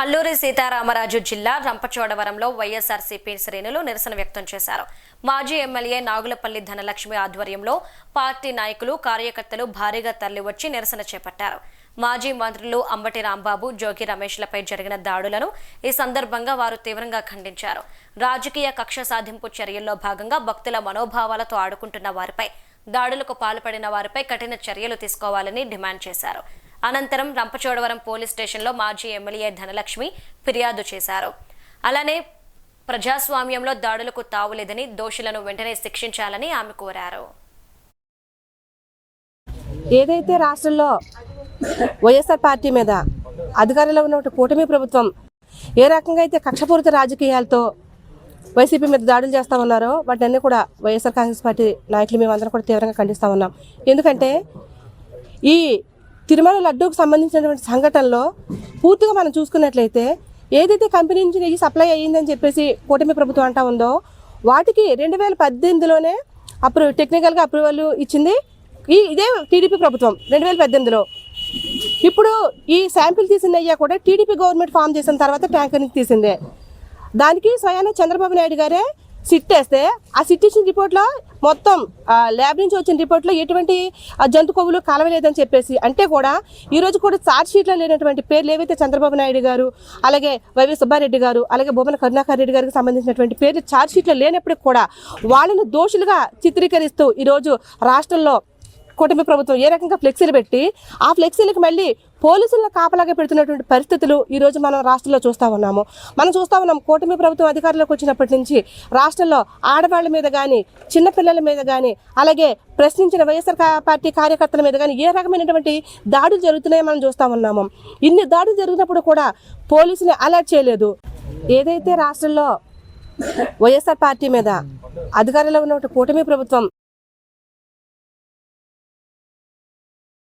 అల్లూరి సీతారామరాజు జిల్లా రంపచోడవరంలో వైఎస్ఆర్సీపీ శ్రేణులు నిరసన వ్యక్తం చేశారు. మాజీ ఎమ్మెల్యే నాగులపల్లి ధనలక్ష్మి ఆధ్వర్యంలో పార్టీ నాయకులు కార్యకర్తలు భారీగా తరలివచ్చి నిరసన చేపట్టారు. మాజీ మంత్రులు అంబటి రాంబాబు జోగి రమేష్లపై జరిగిన దాడులను ఈ సందర్భంగా వారు తీవ్రంగా ఖండించారు. రాజకీయ కక్ష సాధింపు చర్యల్లో భాగంగా భక్తుల మనోభావాలతో ఆడుకుంటున్న వారిపై దాడులకు పాల్పడిన వారిపై కఠిన చర్యలు తీసుకోవాలని డిమాండ్ చేశారు. అనంతరం రంపచోడవరం పోలీస్ స్టేషన్లో మాజీ ఎమ్మెల్యే ధనలక్ష్మి ఫిర్యాదు చేశారు. అలానే ప్రజాస్వామ్యంలో దాడులకు తావులేదని దోషులను వెంటనే శిక్షించాలని ఆమె కోరారు. ఏదైతే రాష్ట్రంలో వైఎస్ఆర్ పార్టీ మీద అధికారంలో ఉన్న కూటమి ప్రభుత్వం ఏ రకంగా అయితే కక్షపూరిత రాజకీయాలతో వైసీపీ మీద దాడులు చేస్తా ఉన్నారో వాటిని కూడా వైఎస్ఆర్ కాంగ్రెస్ పార్టీ నాయకులు మేమందరం కూడా తీవ్రంగా ఖండిస్తూ ఉన్నాం. ఎందుకంటే ఈ తిరుమల లడ్డూకు సంబంధించినటువంటి సంఘటనలో పూర్తిగా మనం చూసుకున్నట్లయితే ఏదైతే కంపెనీ నుంచి నెయ్యి సప్లై అయ్యిందని చెప్పేసి కూటమి ప్రభుత్వం అంటా ఉందో వాటికి రెండు వేల పద్దెనిమిదిలోనే అప్రూ టెక్నికల్గా అప్రూవల్ ఇచ్చింది ఈ ఇదే టీడీపీ ప్రభుత్వం రెండు వేల పద్దెనిమిదిలో. ఇప్పుడు ఈ శాంపిల్ తీసిన నెయ్యి కూడా టీడీపీ గవర్నమెంట్ ఫామ్ చేసిన తర్వాత ట్యాంకర్ తీసిందే. దానికి స్వయాన చంద్రబాబు నాయుడు గారే సిట్ వేస్తే ఆ సిట్ ఇచ్చిన రిపోర్ట్లో మొత్తం ల్యాబ్ నుంచి వచ్చిన రిపోర్ట్లో ఎటువంటి ఆ, జంతు కొవ్వులు కలవలేదని చెప్పేసి అంటే కూడా ఈ రోజు కూడా చార్జ్ షీట్లో లేనటువంటి పేర్లు ఏవైతే చంద్రబాబు నాయుడు గారు అలాగే వైవి సుబ్బారెడ్డి గారు అలాగే బొమ్మన కరుణాకర్ రెడ్డి గారికి సంబంధించినటువంటి పేర్లు చార్జ్ షీట్లో లేనప్పటికి కూడా వాళ్ళను దోషులుగా చిత్రీకరిస్తూ ఈరోజు రాష్ట్రంలో కూటమి ప్రభుత్వం ఏ రకంగా ఫ్లెక్సీలు పెట్టి ఆ ఫ్లెక్సీలకు మళ్ళీ పోలీసులను కాపలాగా పెడుతున్నటువంటి పరిస్థితులు ఈ రోజు మనం రాష్ట్రంలో చూస్తూ ఉన్నాము. మనం చూస్తా ఉన్నాం కూటమి ప్రభుత్వం అధికారంలోకి వచ్చినప్పటి నుంచి రాష్ట్రంలో ఆడవాళ్ళ మీద కానీ చిన్నపిల్లల మీద కానీ అలాగే ప్రశ్నించిన వైఎస్ఆర్ పార్టీ కార్యకర్తల మీద కానీ ఏ రకమైనటువంటి దాడులు జరుగుతున్నాయో మనం చూస్తూ ఉన్నాము. ఇన్ని దాడులు జరిగినప్పుడు కూడా పోలీసుని అలర్ట్ చేయలేదు. ఏదైతే రాష్ట్రంలో వైఎస్ఆర్ పార్టీ మీద అధికారంలో ఉన్న కూటమి ప్రభుత్వం